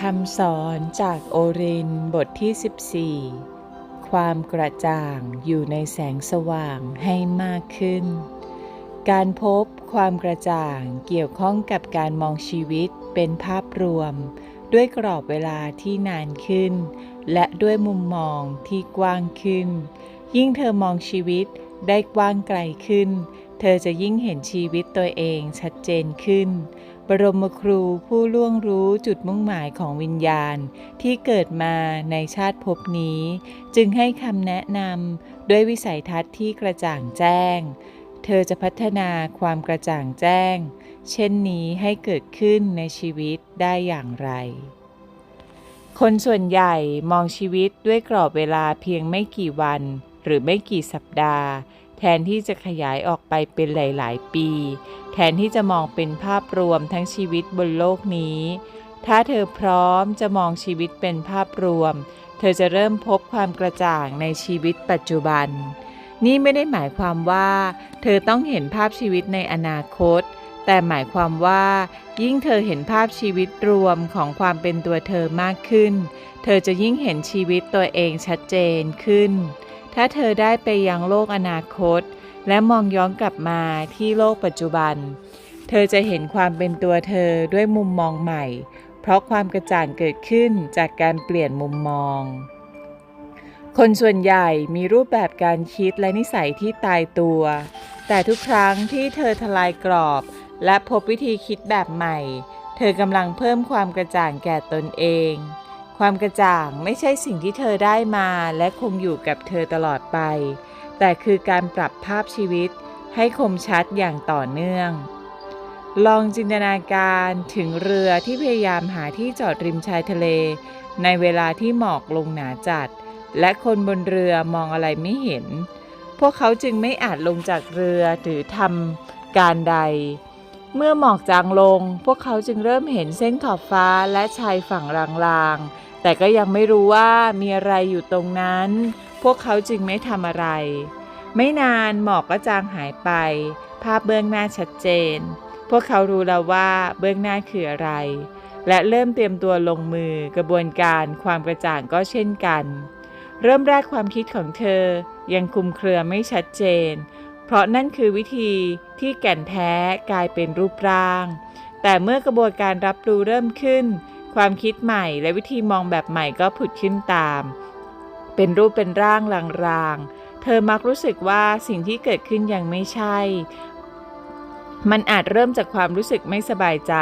คำสอนจากโอรินบทที่ 14 ความกระจ่างอยู่ในแสงสว่างให้มากขึ้น การพบความกระจ่างเกี่ยวข้องกับการมองชีวิตเป็นภาพรวม ด้วยกรอบเวลาที่นานขึ้น และด้วยมุมมองที่กว้างขึ้น ยิ่งเธอมองชีวิตได้กว้างไกลขึ้น เธอจะยิ่งเห็นชีวิตตัวเองชัดเจนขึ้น บรมครูผู้ล่วงรู้จุดมุ่งหมายของวิญญาณที่เกิดมาในชาติภพนี้ จึงให้คำแนะนำด้วยวิสัยทัศน์ที่กระจ่างแจ้ง เธอจะพัฒนาความกระจ่างแจ้ง เช่นนี้ให้เกิดขึ้นในชีวิตได้อย่างไร คนส่วนใหญ่มองชีวิตด้วยกรอบเวลาเพียงไม่กี่วัน หรือไม่กี่สัปดาห์ แทนที่จะขยายออกไปเป็นหลาย ๆ ปี แทนที่จะมองเป็นภาพรวมทั้งชีวิตบนโลกนี้ ถ้าเธอพร้อมจะมองชีวิตเป็นภาพรวม เธอจะเริ่มพบความกระจ่างในชีวิตปัจจุบัน นี่ไม่ได้หมายความว่า เธอต้องเห็นภาพชีวิตในอนาคต แต่หมายความว่า ยิ่งเธอเห็นภาพชีวิตรวมของความเป็นตัวเธอมากขึ้น เธอจะยิ่งเห็นชีวิตตัวเองชัดเจนขึ้น ถ้าเธอได้ไปยังโลกอนาคต และมองย้อนกลับมาที่โลกปัจจุบัน เธอจะเห็นความเป็นตัวเธอด้วยมุมมองใหม่ เพราะความกระจ่างเกิดขึ้นจากการเปลี่ยนมุมมอง คนส่วนใหญ่มีรูปแบบการคิดและนิสัยที่ตายตัว แต่ทุกครั้งที่เธอทลายกรอบ และพบวิธีคิดแบบใหม่ เธอกำลังเพิ่มความกระจ่างแก่ตนเอง ความกระจ่างไม่ใช่สิ่งที่เธอได้มาและคงอยู่กับเธอตลอดไป แต่คือการปรับภาพชีวิตให้คมชัดอย่างต่อเนื่อง ลองจินตนาการถึงเรือที่พยายามหาที่จอดริมชายทะเล ในเวลาที่หมอกลงหนาจัด และคนบนเรือมองอะไรไม่เห็น พวกเขาจึงไม่อาจลงจากเรือหรือทำการใด เมื่อหมอกจางลง พวกเขาจึงเริ่มเห็นเส้นขอบฟ้าและชายฝั่งลางๆ แต่ก็ยังไม่รู้ว่ามีอะไรอยู่ตรงนั้น พวกเขาจึงไม่ทำอะไร ไม่นานหมอกก็จางหายไป ภาพเบื้องหน้าชัดเจน พวกเขารู้แล้วว่าเบื้องหน้าคืออะไร และเริ่มเตรียมตัวลงมือกระบวนการความกระจ่างก็เช่นกัน เริ่มแรกความคิดของเธอยังคลุมเครือไม่ชัดเจน เพราะนั่นคือวิธีที่แก่นแท้กลายเป็นรูปร่าง แต่เมื่อกระบวนการรับรู้เริ่มขึ้น ความคิดใหม่และวิธีมองแบบใหม่ก็ผุดขึ้นตาม เป็นรูปเป็นร่างลางๆ เธอมักรู้สึกว่าสิ่งที่เกิดขึ้นยังไม่ใช่ มันอาจเริ่มจากความรู้สึกไม่สบายใจ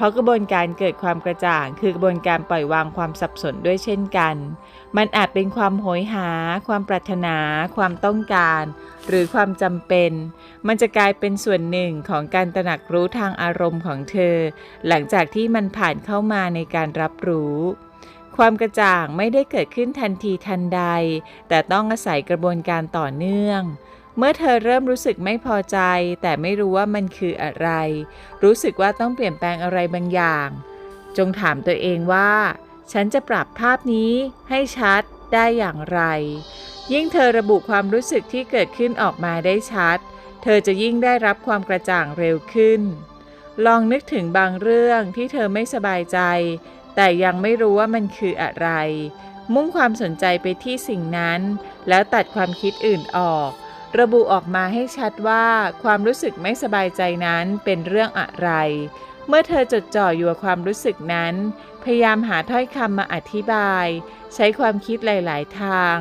เพราะกระบวนการเกิดความกระจ่าง คือกระบวนการปล่อยวางความสับสนด้วยเช่นกัน มันอาจเป็นความโหยหา ความปรารถนา ความต้องการ หรือความจำเป็น มันจะกลายเป็นส่วนหนึ่งของการตระหนักรู้ทางอารมณ์ของเธอ หลังจากที่มันผ่านเข้ามาในการรับรู้ความกระจ่างไม่ได้เกิดขึ้นทันทีทันใด แต่ต้องอาศัยกระบวนการต่อเนื่อง เมื่อเธอเริ่มรู้สึกไม่พอใจ แต่ไม่รู้ว่ามันคืออะไร รู้สึกว่าต้องเปลี่ยนแปลงอะไรบางอย่าง จงถามตัวเองว่า ฉันจะปรับภาพนี้ให้ชัดได้อย่างไร ยิ่งเธอระบุความรู้สึกที่เกิดขึ้นออกมาได้ชัด เธอจะยิ่งได้รับความกระจ่างเร็วขึ้น ลองนึกถึงบางเรื่องที่เธอไม่สบายใจ แต่ยังไม่รู้ว่ามันคืออะไร มุ่งความสนใจไปที่สิ่งนั้น แล้วตัดความคิดอื่นออก ระบุออกมาให้ชัดว่าความรู้สึกไม่สบายใจนั้นเป็นเรื่องอะไร เมื่อเธอจดจ่ออยู่กับความรู้สึกนั้น พยายามหาถ้อยคำมาอธิบาย ใช้ความคิดหลาย ๆ ทาง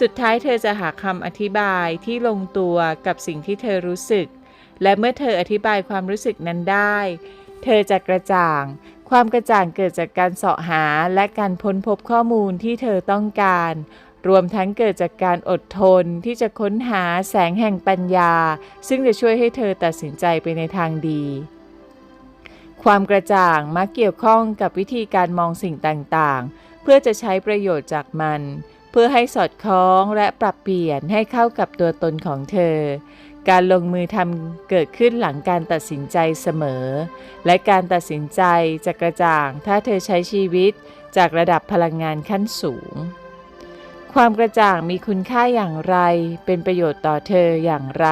สุดท้ายเธอจะหาคำอธิบายที่ลงตัวกับสิ่งที่เธอรู้สึก และเมื่อเธออธิบายความรู้สึกนั้นได้ เธอจะกระจ่าง ความกระจ่างเกิดจากการเสาะหาและการพ้นพบข้อมูลที่เธอต้องการ รวมทั้งเกิดจากการอดทนที่จะค้นหาแสงแห่งปัญญา ซึ่งจะช่วยให้เธอตัดสินใจไปในทางดี ความกระจ่างมักเกี่ยวข้องกับวิธีการมองสิ่งต่างๆ เพื่อจะใช้ประโยชน์จากมัน เพื่อให้สอดคล้องและปรับเปลี่ยนให้เข้ากับตัวตนของเธอ การลงมือทำเกิดขึ้นหลังการตัดสินใจเสมอ และการตัดสินใจจะกระจ่างถ้าเธอใช้ชีวิตจากระดับพลังงานขั้นสูง ความกระจ่างมีคุณค่าอย่างไร เป็นประโยชน์ต่อเธออย่างไร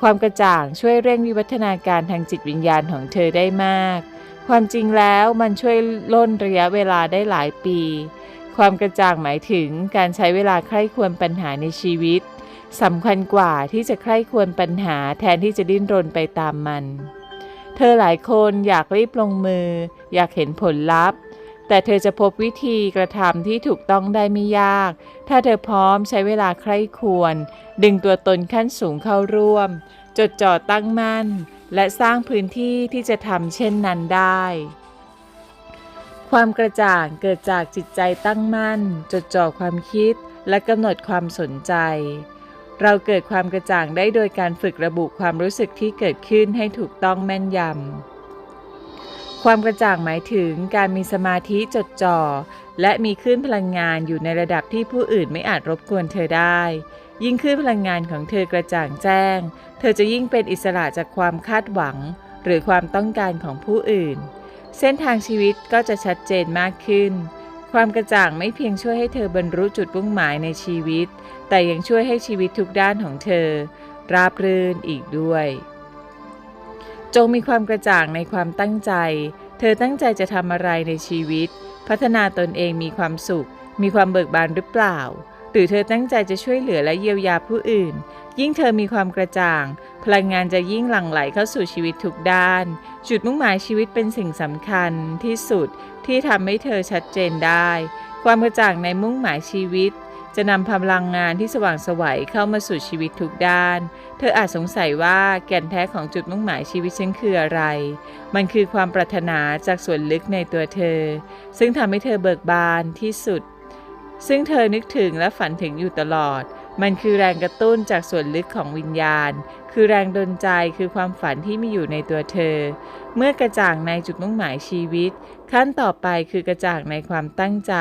ความกระจ่างช่วยเร่งวิวัฒนาการทางจิตวิญญาณของเธอได้มาก ความจริงแล้วมันช่วยล่นระยะเวลาได้หลายปี ความกระจ่างหมายถึงการใช้เวลาใคร่ควรปัญหาในชีวิตสำคัญกว่าที่จะใคร่ควรปัญหาแทนที่จะดิ้นรนไปตามมัน เธอหลายคนอยากรีบลงมือ อยากเห็นผลลัพธ์ แต่เธอจะพบวิธีกระทำที่ถูกต้องได้ไม่ยาก ถ้าเธอพร้อมใช้เวลาใคร่ควร ดึงตัวตนขั้นสูงเข้าร่วม จดจ่อตั้งมั่น และสร้างพื้นที่ที่จะทำเช่นนั้นได้ ความกระจ่างเกิดจากจิตใจตั้งมั่น จดจ่อความคิดและกำหนดความสนใจ เราเกิดความกระจ่างได้โดยการฝึกระบุความรู้สึกที่เกิดขึ้นให้ถูกต้องแม่นยำ ความกระจ่างหมายถึงการมีสมาธิจดจ่อ และมีคลื่นพลังงานอยู่ในระดับที่ผู้อื่นไม่อาจรบกวนเธอได้ ยิ่งคลื่นพลังงานของเธอกระจ่างแจ้ง เธอจะยิ่งเป็นอิสระจากความคาดหวัง หรือความต้องการของผู้อื่น เส้นทางชีวิตก็จะชัดเจนมากขึ้น ความกระจ่างไม่เพียงช่วยให้เธอบรรลุจุดมุ่งหมายในชีวิต แต่ยังช่วยให้ชีวิตทุกด้านของเธอ ราบรื่นอีกด้วย จงมีความกระจ่างในความตั้งใจ เธอตั้งใจจะทำอะไรในชีวิต พัฒนาตนเองมีความสุข มีความเบิกบานหรือเปล่า หรือเธอตั้งใจจะช่วยเหลือและเยียวยาผู้อื่น ยิ่งเธอมีความกระจ่าง พลังงานจะยิ่งหลั่งไหลเข้าสู่ชีวิตทุกด้าน จุดมุ่งหมายชีวิตเป็นสิ่งสำคัญที่สุดที่ทำให้เธอชัดเจนได้ ความกระจ่างในมุ่งหมายชีวิต จะนำพลังงานที่สว่างสวัยเข้ามาสู่ชีวิตทุกด้าน เธออาจสงสัยว่าแก่นแท้ของจุดมุ่งหมายชีวิตฉันคืออะไร มันคือความปรารถนาจากส่วนลึกในตัวเธอ ซึ่งทำให้เธอเบิกบานที่สุด ซึ่งเธอนึกถึงและฝันถึงอยู่ตลอด มันคือแรงกระตุ้นจากส่วนลึกของวิญญาณ คือแรงดลใจคือความฝันที่มีอยู่ในตัวเธอ เมื่อกระจ่างในจุดมุ่งหมายชีวิต ขั้นต่อไปคือกระจ่างในความตั้งใจ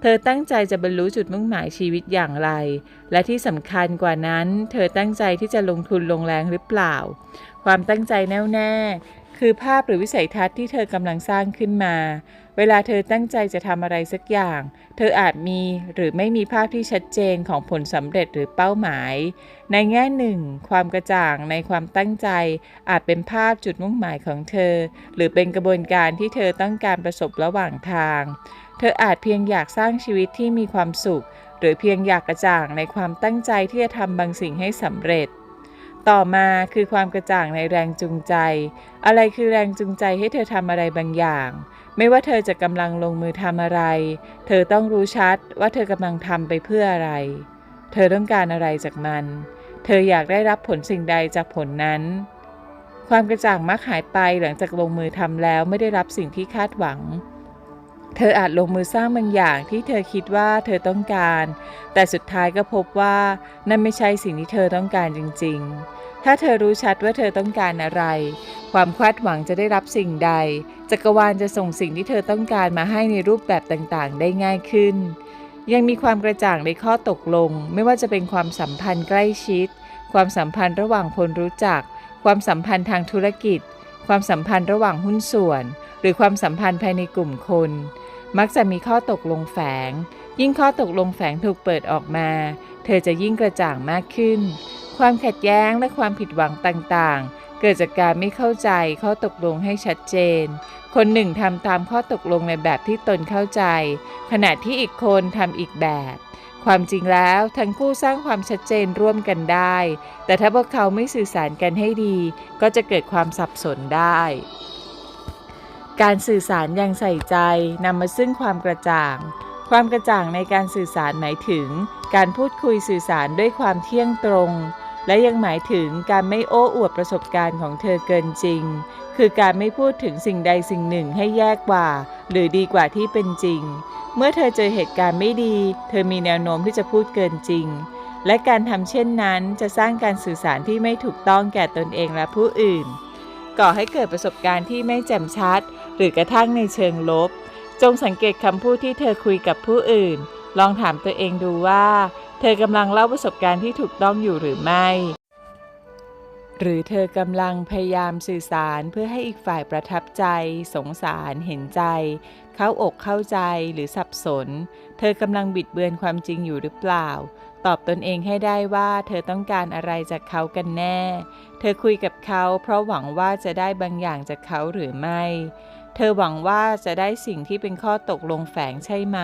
เธอตั้งใจจะบรรลุจุดมุ่งหมายชีวิตอย่างไร และที่สำคัญกว่านั้น เธอตั้งใจที่จะลงทุนลงแรงหรือเปล่า ความตั้งใจแน่วแน่ คือภาพหรือวิสัยทัศน์ที่เธอกำลังสร้างขึ้นมาเวลาเธอตั้งใจจะทำอะไรสักอย่าง เธออาจมีหรือไม่มีภาพที่ชัดเจนของผลสำเร็จหรือเป้าหมาย ในแง่หนึ่ง ความกระจ่างในความตั้งใจ อาจเป็นภาพจุดมุ่งหมายของเธอ หรือเป็นกระบวนการที่เธอต้องการประสบระหว่างทาง เธออาจเพียงอยากสร้างชีวิตที่มีความสุข หรือเพียงอยากกระจ่างในความตั้งใจที่จะทำบางสิ่งให้สำเร็จต่อมาคือความกระจ่างในแรงจูงใจ อะไรคือแรงจูงใจให้เธอทำอะไรบางอย่าง ไม่ว่าเธอจะกำลังลงมือทำอะไร เธอต้องรู้ชัดว่าเธอกำลังทำไปเพื่ออะไร เธอต้องการอะไรจากมัน เธออยากได้รับผลสิ่งใดจากผลนั้น ความกระจ่างมักหายไปหลังจากลงมือทำแล้วไม่ได้รับสิ่งที่คาดหวัง เธออาจลงมือสร้างบางอย่างที่เธอคิดว่าเธอต้องการ แต่สุดท้ายก็พบว่านั่นไม่ใช่สิ่งที่เธอต้องการจริง ๆ ถ้าเธอรู้ชัดว่าเธอต้องการอะไร ความคาดหวังจะได้รับสิ่งใด จักรวาลจะส่งสิ่งที่เธอต้องการมาให้ในรูปแบบต่างๆ ได้ง่ายขึ้น ยังมีความกระจ่างในข้อตกลง ไม่ว่าจะเป็นความสัมพันธ์ใกล้ชิด ความสัมพันธ์ระหว่างคนรู้จัก ความสัมพันธ์ทางธุรกิจ ความสัมพันธ์ระหว่างหุ้นส่วน หรือความสัมพันธ์ภายในกลุ่มคน มักจะมีข้อตกลงแฝง ยิ่งข้อตกลงแฝงถูกเปิดออกมา เธอจะยิ่งกระจ่างมากขึ้น ความขัดแย้งและความผิดหวังต่างๆ เกิดจากการไม่เข้าใจข้อตกลงให้ชัดเจน คนหนึ่งทำตามข้อตกลงในแบบที่ตนเข้าใจ ขณะที่อีกคนทำอีกแบบ ความจริงแล้วทั้งคู่สร้างความชัดเจนร่วมกันได้ แต่ถ้าพวกเขาไม่สื่อสารกันให้ดี ก็จะเกิดความสับสนได้ การสื่อสารอย่างใส่ใจนำมาซึ่งความกระจ่าง ความกระจ่างในการสื่อสารหมายถึง การพูดคุยสื่อสารด้วยความเที่ยงตรง และยังหมายถึงการไม่โอ้อวดประสบการณ์ของเธอเกินจริง คือการไม่พูดถึงสิ่งใดสิ่งหนึ่งให้แย่กว่า หรือดีกว่าที่เป็นจริง เมื่อเธอเจอเหตุการณ์ไม่ดี เธอมีแนวโน้มที่จะพูดเกินจริง และการทำเช่นนั้นจะสร้างการสื่อสารที่ไม่ถูกต้องแก่ตนเองและผู้อื่น ก่อให้เกิดประสบการณ์ที่ไม่แจ่มชัด หรือกระทั่งในเชิงลบ จงสังเกตคำพูดที่เธอคุยกับผู้อื่น ลองถามตัวเองดูว่า เธอกำลังเล่าประสบการณ์ที่ถูกต้องอยู่หรือไม่ หรือเธอกำลังพยายามสื่อสารเพื่อให้อีกฝ่ายประทับใจ สงสาร เห็นใจ เข้าอกเข้าใจหรือสับสน เธอกำลังบิดเบือนความจริงอยู่หรือเปล่า ตอบตนเองให้ได้ว่าเธอต้องการอะไรจากเขากันแน่ เธอคุยกับเขาเพราะหวังว่าจะได้บางอย่างจากเขาหรือไม่เธอหวังว่าจะได้สิ่งที่เป็นข้อตกลงแฝงใช่ไหม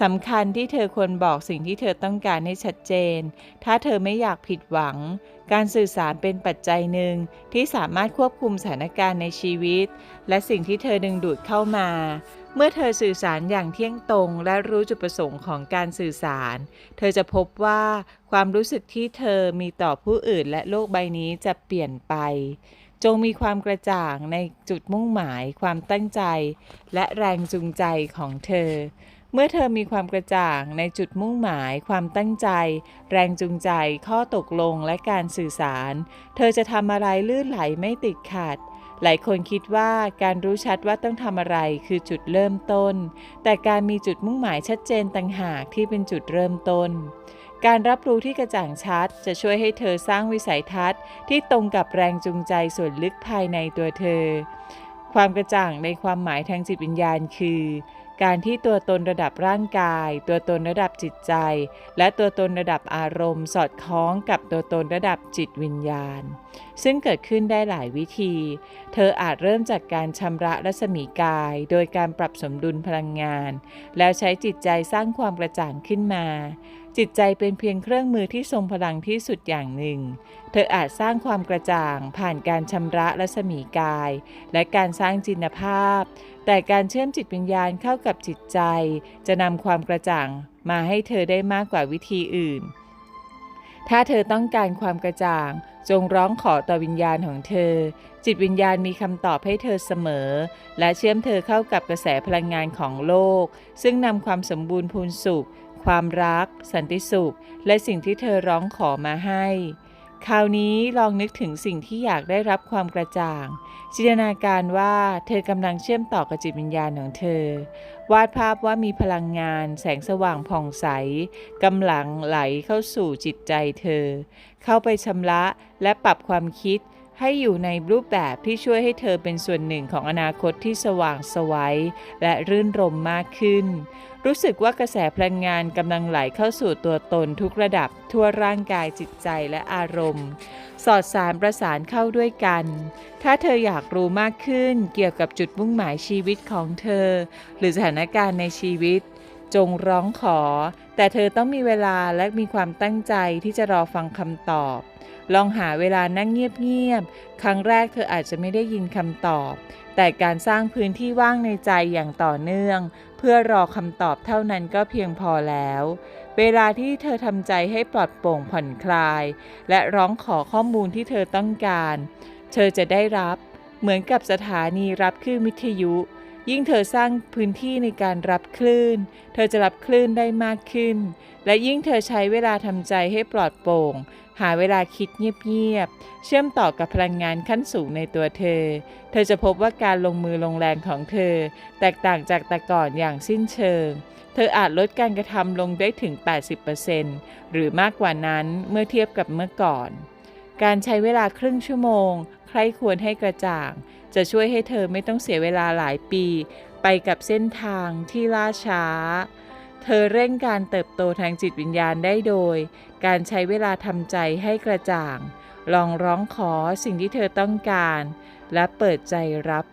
สำคัญที่เธอควรบอกสิ่งที่เธอต้องการให้ชัดเจน ถ้าเธอไม่อยากผิดหวัง การสื่อสารเป็นปัจจัยหนึ่งที่สามารถควบคุมสถานการณ์ในชีวิต และสิ่งที่เธอดึงดูดเข้ามา เมื่อเธอสื่อสารอย่างเที่ยงตรง และรู้จุดประสงค์ของการสื่อสาร เธอจะพบว่าความรู้สึกที่เธอมีต่อผู้อื่นและโลกใบนี้จะเปลี่ยนไปจงมีความกระจ่างในจุดมุ่งหมาย ความตั้งใจ และแรงจูงใจของเธอ เมื่อเธอมีความกระจ่างในจุดมุ่งหมาย ความตั้งใจ แรงจูงใจ ข้อตกลงและการสื่อสาร เธอจะทำอะไรลื่นไหลไม่ติดขัด หลายคนคิดว่าการรู้ชัดว่าต้องทำอะไรคือจุดเริ่มต้น แต่การมีจุดมุ่งหมายชัดเจนต่างหากที่เป็นจุดเริ่มต้น การรับรู้ที่กระจ่างชัด จะช่วยให้เธอสร้างวิสัยทัศน์ที่ตรงกับแรงจูงใจส่วนลึกภายในตัวเธอ ความกระจ่างในความหมายทางจิตวิญญาณคือ การที่ตัวตนระดับร่างกาย ตัวตนระดับจิตใจ และตัวตนระดับอารมณ์ สอดคล้องกับตัวตนระดับจิตวิญญาณ ซึ่งเกิดขึ้นได้หลายวิธี เธออาจเริ่มจากการชำระรัศมีกาย โดยการปรับสมดุลพลังงาน แล้วใช้จิตใจสร้างความกระจ่างขึ้นมา จิตใจเป็นเพียงเครื่องมือที่ทรงพลังที่สุดอย่างหนึ่ง เธออาจสร้างความกระจ่าง ผ่านการชำระรัศมีกาย และการสร้างจินภาพ แต่การเชื่อมจิตวิญญาณเข้ากับจิตใจ จะนำความกระจ่างมาให้เธอได้มากกว่าวิธีอื่น ถ้าเธอต้องการความกระจ่าง จงร้องขอต่อวิญญาณของเธอ จิตวิญญาณมีคำตอบให้เธอเสมอ และเชื่อมเธอเข้ากับกระแสพลังงานของโลก ซึ่งนำความสมบูรณ์พูนสุข ความรัก สันติสุข และสิ่งที่เธอร้องขอมาให้ คราวนี้ลองนึกถึงสิ่งที่อยากได้รับความกระจ่าง จินตนาการว่าเธอกำลังเชื่อมต่อกับจิตวิญญาณของเธอ วาดภาพว่ามีพลังงาน แสงสว่างผ่องใสกำลังไหลเข้าสู่จิตใจเธอ เข้าไปชำระและปรับความคิด ให้อยู่ในรูปแบบที่ช่วยให้เธอเป็นส่วนหนึ่งของอนาคตที่สว่างไสวัยและรื่นรมมากขึ้น รู้สึกว่ากระแสพลังงานกำลังไหลเข้าสู่ตัวตนทุกระดับทั่วร่างกายจิตใจและอารมณ์ สอดสารประสานเข้าด้วยกัน ถ้าเธออยากรู้มากขึ้นเกี่ยวกับจุดมุ่งหมายชีวิตของเธอ หรือสถานการณ์ในชีวิต จงร้องขอ แต่เธอต้องมีเวลาและมีความตั้งใจที่จะรอฟังคำตอบ ลองหาเวลานั่งเงียบๆ ครั้งแรกเธออาจจะไม่ได้ยินคำตอบ แต่การสร้างพื้นที่ว่างในใจอย่างต่อเนื่อง เพื่อรอคำตอบเท่านั้นก็เพียงพอแล้ว เวลาที่เธอทำใจให้ปลอดโปร่งผ่อนคลาย และร้องขอข้อมูลที่เธอต้องการ เธอจะได้รับ เหมือนกับสถานีรับคลื่นวิทยุ ยิ่งเธอสร้างพื้นที่ในการรับคลื่น เธอจะรับคลื่นได้มากขึ้น และยิ่งเธอใช้เวลาทำใจให้ปลอดโปร่ง หาเวลาคิดเงียบๆ เชื่อมต่อกับพลังงานขั้นสูงในตัวเธอ เธอจะพบว่าการลงมือลงแรงของเธอ แตกต่างจากแต่ก่อนอย่างสิ้นเชิง เธออาจลดการกระทำลงได้ถึง 80%หรือมากกว่านั้นเมื่อเทียบกับเมื่อก่อนการใช้เวลาครึ่งชั่วโมง ใครควรให้กระจ่าง จะช่วยให้เธอไม่ต้องเสียเวลาหลายปี ไปกับเส้นทางที่ล่าช้า เธอเร่งการเติบโตทางจิตวิญญาณได้โดย การใช้เวลาทำใจให้กระจ่าง ลองร้องขอสิ่งที่เธอต้องการ และเปิดใจรับ